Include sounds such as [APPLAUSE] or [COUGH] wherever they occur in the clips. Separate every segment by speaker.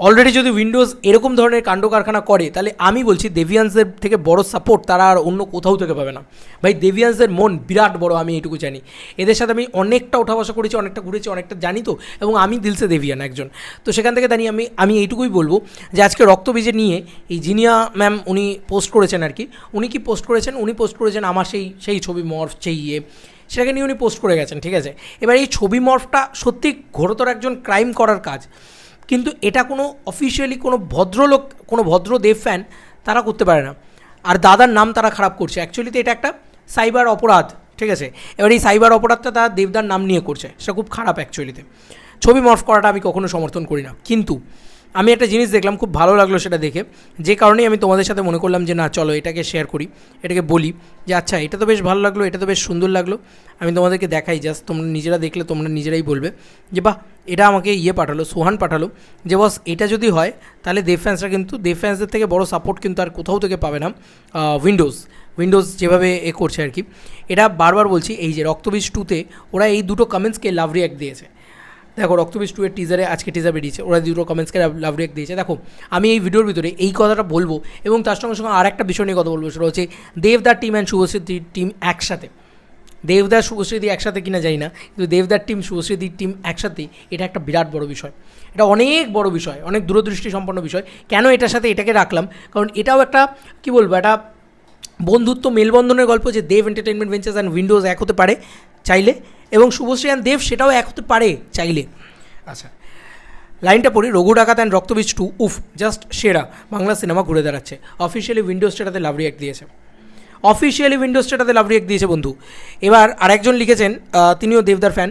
Speaker 1: Already যদি Windows এরকম ধরনের কাণ্ড কারখানা করে, তাহলে আমি বলছি দেভিয়ান্সদের থেকে বড় সাপোর্ট তারা আর অন্য কোথাও থেকে পাবে না। ভাই দেভিয়ান্সদের মন বিরাট বড়, আমি এটুকু জানি। এদের সাথে আমি অনেকটা ওঠা বসা করেছি, অনেকটা ঘুরেছি, অনেকটা জানি তো, এবং আমি দিলসে দেভিয়ান একজন। তো সেখান থেকে দাঁড়িয়ে আমি আমি এইটুকুই বলব যে আজকে রক্ত রক্তবীজে নিয়ে এই জিনিয়া ম্যাম উনি পোস্ট করেছেন আর কি। উনি কি পোস্ট করেছেন? উনি পোস্ট করেছেন আমার সেই সেই ছবি মর্ফ, সেই ইয়ে। সেটাকে নিয়ে উনি পোস্ট করে গেছেন, ঠিক আছে? এবার এই ছবি মর্ফটা সত্যি ঘোরতর একজন ক্রাইম করার কাজ। কিন্তু এটা কোনো অফিসিয়ালি কোনো ভদ্রলোক, কোনো ভদ্র দেব ফ্যান তারা করতে পারে না। আর দাদার নাম তারা খারাপ করছে। অ্যাকচুয়ালিতে এটা একটা সাইবার অপরাধ, ঠিক আছে? এবার এই সাইবার অপরাধটা তারা দেবদার নাম নিয়ে করছে। সেটা খুব খারাপ অ্যাকচুয়ালিতে ছবি মর্ফ করাটা আমি কখনো সমর্থন করি না। কিন্তু আমি একটা জিনিস দেখলাম, খুব ভালো লাগল সেটা দেখে। যে কারণেই আমি তোমাদের সাথে মনে করলাম যে, না, চলো এটাকে শেয়ার করি, এটাকে বলি। যে আচ্ছা এটা তো বেশ ভালো লাগল, এটা তো বেশ সুন্দর লাগল। আমি তোমাদেরকে দেখাই জাস্ট তোমরা নিজেরা দেখলে তোমরা নিজেরাই বলবে যে, বাহ, এটা আমাকে ইয়ে পাঠালো, সোহান পাঠালো। যে, বস, এটা যদি হয়, তাহলে দেব ফ্যান্সরা কিন্তু, দেব থেকে বড় সাপোর্ট কিন্তু আর কোথাও থেকে পাবে না। উইন্ডোজ উইন্ডোজ যেভাবে এ করছে আর কি। এটা বারবার বলছি, এই যে রক্তবীজ টুতে ওরা এই দুটো কমেন্টসকে লাভ রিয়াক্ট দিয়েছে। দেখো, রক্তবীজ টু এর টিজারে আজকে টিজার বেরিয়েছে। ওরা দুটো কমেন্টসকে লাভ রিয়াক্ট দিয়েছে। দেখো, আমি এই ভিডিওর ভিতরে এই কথাটা বলব এবং তার সঙ্গে সঙ্গে আর একটা বিষয় নিয়ে কথা বলব। সেটা হচ্ছে দেবদার টিম অ্যান্ড শুভশ্রীর টিম একসাথে। দেবদার শুভশ্রীদি একসাথে কিনা যাই না, কিন্তু দেবদার টিম শুভশ্রীদির টিম একসাথে এটা একটা বিরাট বড় বিষয়। এটা অনেক বড় বিষয়, অনেক দূরদৃষ্টি সম্পন্ন বিষয়। কেন এটার সাথে এটাকে রাখলাম? কারণ এটাও একটা, কি বলব, একটা বন্ধুত্ব মেলবন্ধনের গল্প যে Dev entertainment ventures and Windows এক হতে পারে। চাইলে এবং শুভশ্রী অ্যান্ড দেব সেটাও এক হতে পারে চাইলে। আচ্ছা। লাইনটা পড়ি রঘু ডাকাত অ্যান্ড রক্তবীজ টু উফ জাস্ট সেরা বাংলা সিনেমা ঘুরে দাঁড়াচ্ছে। অফিসিয়ালি উইন্ডোজ সেটাতে লাভ রিয়াক্ট দিয়েছে। অফিসিয়ালি উইন্ডোজ সেটাতে লাভ রিয়াক্ট দিয়েছে বন্ধু। এবার আরেকজন লিখেছেন তিনিও দেবদার ফ্যান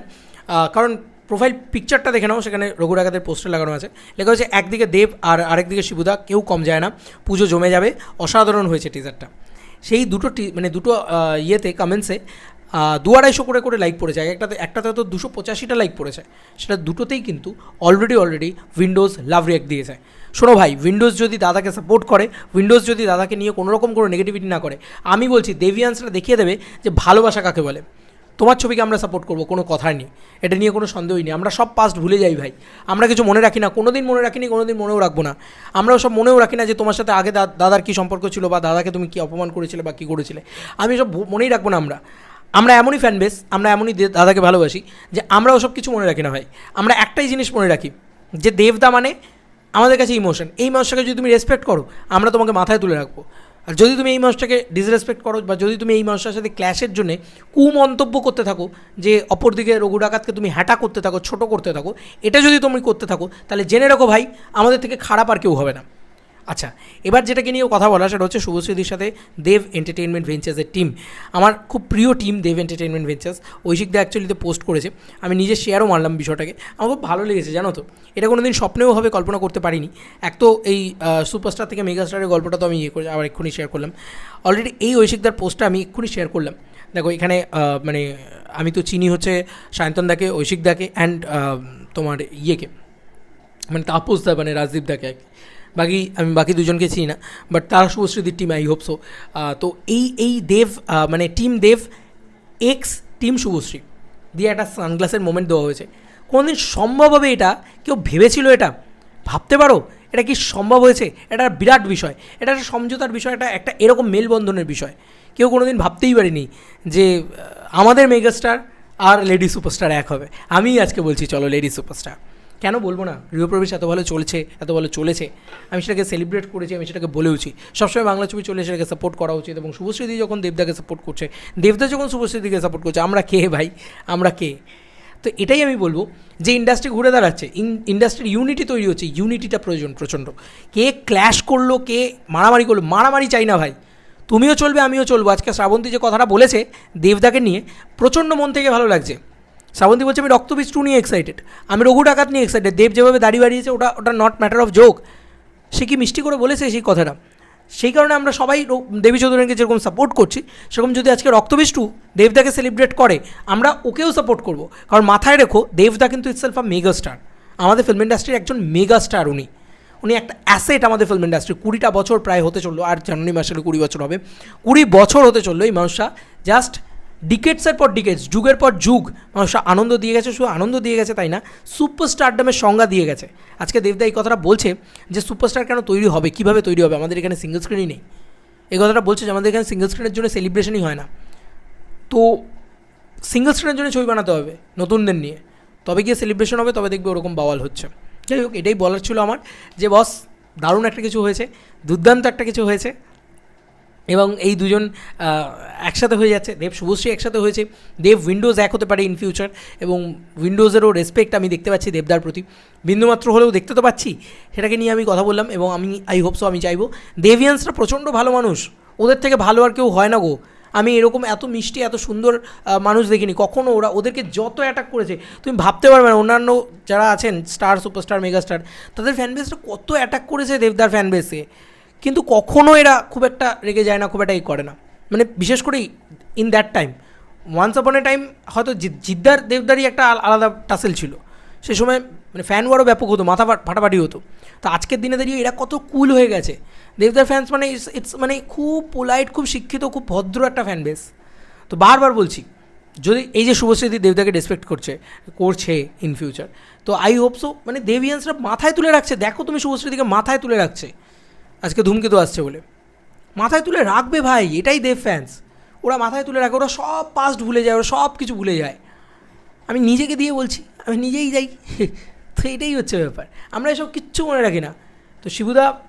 Speaker 1: কারণ প্রোফাইল পিকচারটা দেখে নাও সেখানে রঘু ডাকাতের পোস্টার লাগানো আছে। লেখা হয়েছে একদিকে দেব আর আরেকদিকে শিবুদা কেউ কম যায় না পুজো জমে যাবে অসাধারণ হয়েছে টিজারটা সেই দুটো টি মানে দুটো ইয়েতে কমেন্টসে দু আড়াইশো করে করে লাইক পড়েছে। এক একটাতে একটাতে তো দুশো পঁচাশিটা লাইক পড়েছে। সেটা দুটোতেই কিন্তু already already Windows love react দিয়েছে। শোনো ভাই উইন্ডোজ যদি দাদাকে সাপোর্ট করে উইন্ডোজ যদি দাদাকে নিয়ে কোনো রকম কোনো নেগেটিভিটি না করে, আমি বলছি দেভিয়ান্সরা দেখিয়ে দেবে যে ভালোবাসা কাকে বলে। তোমার ছবিকে আমরা সাপোর্ট করব, কোনো কথাই নেই। এটা নিয়ে কোনো সন্দেহই নেই। আমরা সব পাস্ট ভুলে যাই ভাই। আমরা কিছু মনে রাখি না। কোনো দিন মনে রাখিনি কোনো দিন মনেও রাখব না। আমরাও সব মনেও রাখি না যে তোমার সাথে আগে দাদার কী সম্পর্ক ছিল বা দাদাকে তুমি কী অপমান করেছিলে বা কী করেছিলে। আমি সব মনেই রাখব না আমরা। আমরা এমনই ফ্যান বেস আমরা এমনই দাদাকে ভালোবাসি যে আমরা ওসব কিছু মনে রাখি না ভাই। আমরা একটাই জিনিস মনে রাখি, যে দেবদা মানে আমাদের কাছে ইমোশন এই মানুষটাকে যদি তুমি রেসপেক্ট করো, আমরা তোমাকে মাথায় তুলে রাখব। আর যদি তুমি এই মানুষটাকে ডিসরেসপেক্ট করো বা যদি তুমি এই মানুষটার সাথে ক্ল্যাশের জন্য কুমন্তব্য করতে থাকো, যে অপরদিকে রঘু ডাকাতকে তুমি হ্যাটা করতে থাকো, ছোট করতে থাকো, এটা যদি তুমি করতে থাকো, তাহলে জেনে রাখো ভাই, আমাদের থেকে খারাপ আর কেউ হবে না। আচ্ছা এবার যেটাকে নিয়েও কথা বলা সেটা হচ্ছে শুভশ্রীদির সাথে দেব এন্টারটেনমেন্ট ভেঞ্চার্সের টিম আমার খুব প্রিয় টিম দেব এন্টারটেনমেন্ট ভেঞ্চার্স ঐশিকদা অ্যাকচুয়ালিতে পোস্ট করেছে। আমি নিজে শেয়ারও মারলাম বিষয়টাকে। আমার খুব ভালো লেগেছে, জানো তো? এটা কোনো দিন স্বপ্নেও হবে, কল্পনা করতে পারিনি। এক তো এই সুপারস্টার থেকে মেগাস্টারের গল্পটা তো আমি ইয়ে করে, আবার এক্ষুনি শেয়ার করলাম। অলরেডি এই ঐশিকদার পোস্টটা আমি এক্ষুনি শেয়ার করলাম। দেখো, এখানে মানে আমি তো চিনি হচ্ছে সায়ন্তন দাকে, ঐশিক দাকে অ্যান্ড তোমার ইয়েকে। মানে তাপস দা মানে রাজদীপ দাকে আর কি। বাকি, আমি বাকি দুজনকে চিনি না বাট তারা শুভশ্রীদির টিম আই হোপ সো তো এই এই দেব মানে team Dev X team Subhashree. দিয়ে একটা সানগ্লাসের মোমেন্ট দেওয়া হয়েছে। কোনোদিন সম্ভব হবে এটা? কেউ ভেবেছিল এটা? ভাবতে পারো? এটা কি সম্ভব হয়েছে? এটা বিরাট বিষয়। এটা একটা সমঝোতার বিষয় এটা একটা এরকম মেলবন্ধনের বিষয়। কেউ কোনোদিন ভাবতেই পারিনি যে আমাদের মেগাস্টার আর লেডি সুপারস্টার এক হবে। আমিই আজকে বলছি, চলো লেডি সুপারস্টার কেন বলব না? গৃহপ্রবেশ এত ভালো চলছে, এত ভালো চলেছে। আমি সেটাকে সেলিব্রেট করেছি, আমি সেটাকে বলেওছি সবসময় বাংলা ছবি চলে সেটাকে সাপোর্ট করা উচিত এবং শুভশ্রীদি যখন দেবদাকে সাপোর্ট করছে, দেবদা যখন শুভশ্রীদিকে সাপোর্ট করছে, আমরা কে ভাই? আমরা কে? তো এটাই আমি বলব যে ইন্ডাস্ট্রি ঘুরে দাঁড়াচ্ছে ইন্ডাস্ট্রির ইউনিটি তৈরি হচ্ছে ইউনিটিটা প্রয়োজন, প্রচণ্ড। কে ক্ল্যাশ করল, কে মারামারি করল, মারামারি চাই না ভাই। তুমিও চলবে, আমিও চলবো। আজকে শ্রাবন্তী যে কথাটা বলেছে দেবদাকে নিয়ে, প্রচণ্ড মন থেকে ভালো লাগছে। শ্রাবন্তী বলছে, আমি রক্তবীজ টু নিয়ে এক্সাইটেড আমি রঘু ডাকাত নিয়ে এক্সাইটেড দেব যেভাবে দাঁড়িয়ে বাড়িয়েছে ওটা ওটা নট ম্যাটার অফ জোক সে কি মিষ্টি করে বলেছে সেই কথাটা? সেই কারণে আমরা সবাই দেবী চৌধুরীকে যেরকম সাপোর্ট করছি, সেরকম যদি আজকে রক্তবীজ টু দেবদাকে সেলিব্রেট করে, আমরা ওকেও সাপোর্ট করব। কারণ মাথায় রেখো, দেবদা কিন্তু ইটসেলফ আ মেগা স্টার আমাদের ফিল্ম ইন্ডাস্ট্রির একজন মেগা স্টার উনি। উনি একটা অ্যাসেট আমাদের ফিল্ম ইন্ডাস্ট্রি কুড়িটা বছর প্রায় হতে চলল, আর জানুয়ারি মাসে কুড়ি বছর হবে। কুড়ি বছর হতে চলল এই মানুষটা। জাস্ট ডিকেটসের পর ডিকেটস যুগের পর যুগ, মানুষ আনন্দ দিয়ে গেছে, শুধু আনন্দ দিয়ে গেছে তাই না সুপারস্টারডামের সংজ্ঞা দিয়ে গেছে। আজকে দেবদা এই কথাটা বলছে যে সুপারস্টার কেন তৈরি হবে, কীভাবে তৈরি হবে, আমাদের এখানে সিঙ্গেল স্ক্রিনই নেই। এই কথাটা বলছে যে আমাদের এখানে সিঙ্গেল স্ক্রিনের জন্য সেলিব্রেশনই হয় না। তো সিঙ্গেল স্ক্রিনের জন্য ছবি বানাতে হবে, নতুনদের নিয়ে। তবে গিয়ে সেলিব্রেশন হবে, তবে দেখবে ওরকম বাওয়াল হচ্ছে। যাই হোক, এটাই বলার ছিল আমার। যে বস দারুণ একটা কিছু হয়েছে, দুর্দান্ত একটা কিছু হয়েছে। এবং এই দুজন একসাথে হয়ে যাচ্ছে। দেব শুভশ্রী একসাথে হয়েছে। দেব উইন্ডোজ এক হতে পারে ইন ফিউচার এবং উইন্ডোজেরও রেসপেক্ট আমি দেখতে পাচ্ছি দেবদার প্রতি। বিন্দুমাত্র হলেও দেখতে তো পাচ্ছি, সেটাকে নিয়ে আমি কথা বললাম এবং আমি আই হোপসো আমি চাইব। দেভিয়ান্সরা প্রচণ্ড ভালো মানুষ। ওদের থেকে ভালো আর কেউ হয় না গো। আমি এরকম এত মিষ্টি, এত সুন্দর মানুষ দেখিনি। কখনো ওরা ওদেরকে যত অ্যাটাক করেছে, তুমি ভাবতে পারবে না। অন্যান্য যারা আছেন স্টার সুপারস্টার মেগাস্টার তাদের ফ্যানবেসটা কত অ্যাটাক করেছে দেবদার ফ্যান বেসে কিন্তু কখনো এরা খুব একটা রেগে যায় না, খুব একটা এই করে না। মানে বিশেষ করে in that time once upon A time হয়তো জিদ্দার দেবদারই একটা আলাদা টাসেল ছিল। সে সময় মানে ফ্যান ওয়ারও ব্যাপক হতো, মাথা ফাটাফাটি হতো। তো আজকের দিনে দাঁড়িয়ে এরা কত কুল হয়ে গেছে। দেবদার ফ্যান্স মানে ইটস ইটস মানে খুব পোলাইট খুব শিক্ষিত, খুব ভদ্র একটা ফ্যান বেস তো বারবার বলছি, যদি এই যে শুভশ্রীদি দেবদাকে রেসপেক্ট করছে করছে ইন ফিউচার তো আই হোপসো মানে দেবিয়ান্সরা মাথায় তুলে রাখছে। দেখো তুমি শুভশ্রীদিকে মাথায় তুলে রাখছে। আজকে ধূমকেতু আসছে বলে। মাথায় তুলে রাখবে ভাই, এটাই দেব ফ্যান্স ওরা মাথায় তুলে রাখে, ওরা সব পাস্ট ভুলে যায়, ওরা সব কিছু ভুলে যায়। আমি নিজেকে দিয়ে বলছি, আমি নিজেই যাই। [LAUGHS] তো এটাই হচ্ছে ব্যাপার। আমরা এসব কিচ্ছু মনে রাখি না। তো শিবুদা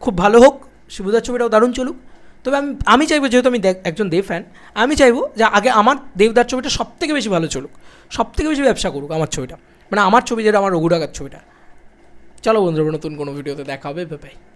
Speaker 1: খুব ভালো হোক, শিবুদার ছবিটাও দারুণ চলুক। তবে আমি আমি চাইব, যেহেতু আমি একজন দেব ফ্যান আমি চাইব যে আগে আমার দেবদার ছবিটা সব থেকে বেশি ভালো চলুক সব থেকে বেশি ব্যবসা করুক আমার ছবিটা। মানে আমার ছবি যেটা, আমার রঘুরাগার ছবিটা। চলো বন্ধুরা, নতুন কোনো ভিডিওতে দেখা হবে বাই